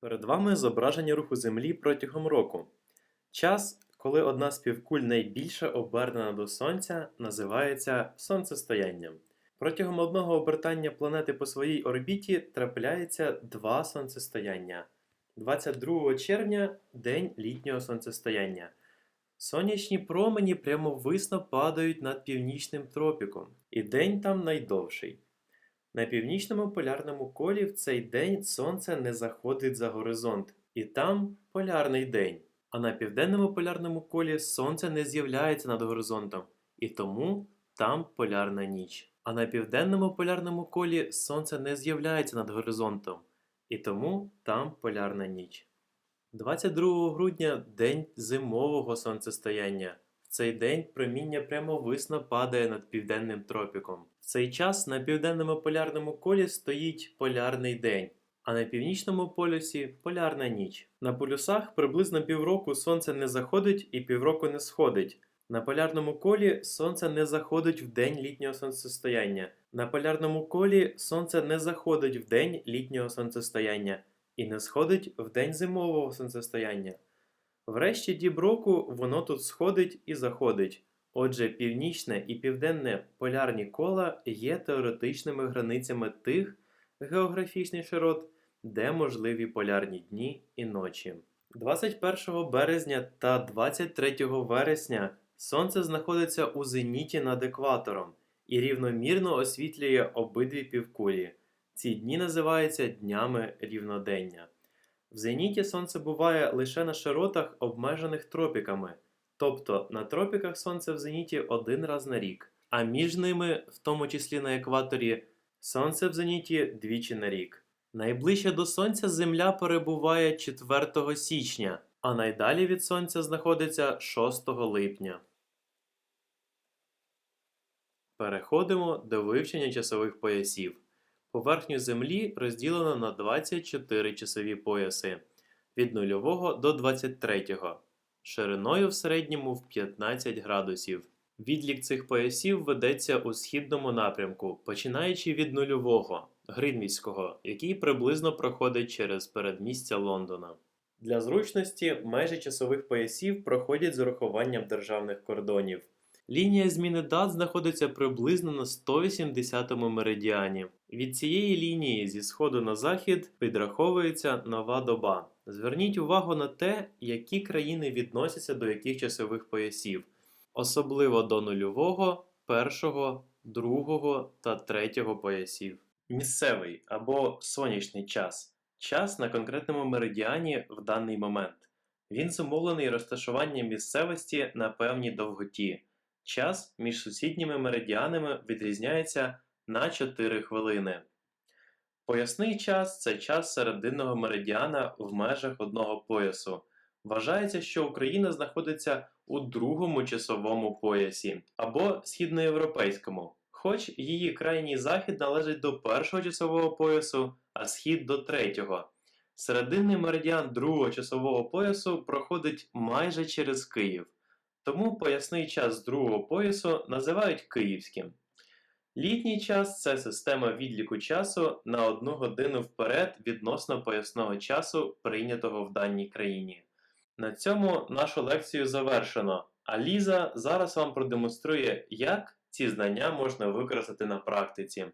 Перед вами зображення руху Землі протягом року. Час, коли одна з півкуль найбільше обернена до Сонця, називається сонцестоянням. Протягом одного обертання планети по своїй орбіті трапляється два сонцестояння. 22 червня день літнього сонцестояння. Сонячні промені прямовисно падають над північним тропіком, і день там найдовший. На північному полярному колі в цей день сонце не заходить за горизонт, і там полярний день. А на південному полярному колі сонце не з'являється над горизонтом, і тому там полярна ніч. А на південному полярному колі сонце не з'являється над горизонтом, і тому там полярна ніч. 22 грудня день зимового сонцестояння. Цей день проміння прямовисно падає над південним тропіком. В цей час на південному полярному колі стоїть полярний день, а на північному полюсі полярна ніч. На полюсах приблизно півроку сонце не заходить і півроку не сходить. На полярному колі сонце не заходить в день літнього сонцестояння. На полярному колі сонце не заходить в день літнього сонцестояння і не сходить в день зимового сонцестояння. Врешті діб року воно тут сходить і заходить. Отже, північне і південне полярні кола є теоретичними границями тих географічних широт, де можливі полярні дні і ночі. 21 березня та 23 вересня Сонце знаходиться у зеніті над екватором і рівномірно освітлює обидві півкулі. Ці дні називаються днями рівнодення. В зеніті сонце буває лише на широтах, обмежених тропіками, тобто на тропіках сонце в зеніті один раз на рік, а між ними, в тому числі на екваторі, сонце в зеніті двічі на рік. Найближче до сонця Земля перебуває 4 січня, а найдалі від сонця знаходиться 6 липня. Переходимо до вивчення часових поясів. Поверхню Землі розділено на 24 часові пояси від 0 до 23, шириною в середньому в 15 градусів. Відлік цих поясів ведеться у східному напрямку, починаючи від нульового Гринвійського, який приблизно проходить через передмістя Лондона. Для зручності межі часових поясів проходять з урахуванням державних кордонів. Лінія зміни дат знаходиться приблизно на 180-му меридіані. Від цієї лінії зі сходу на захід підраховується нова доба. Зверніть увагу на те, які країни відносяться до яких часових поясів, особливо до нульового, першого, другого та третього поясів. Місцевий або сонячний час час на конкретному меридіані в даний момент. Він зумовлений розташуванням місцевості на певній довготі. Час між сусідніми меридіанами відрізняється на 4 хвилини. Поясний час це час серединного меридіана в межах одного поясу. Вважається, що Україна знаходиться у другому часовому поясі або східноєвропейському, хоч її крайній захід належить до першого часового поясу, а схід до третього. Серединний меридіан другого часового поясу проходить майже через Київ. Тому поясний час другого поясу називають київським. Літній час це система відліку часу на одну годину вперед відносно поясного часу, прийнятого в даній країні. На цьому нашу лекцію завершено, а Ліза зараз вам продемонструє, як ці знання можна використати на практиці.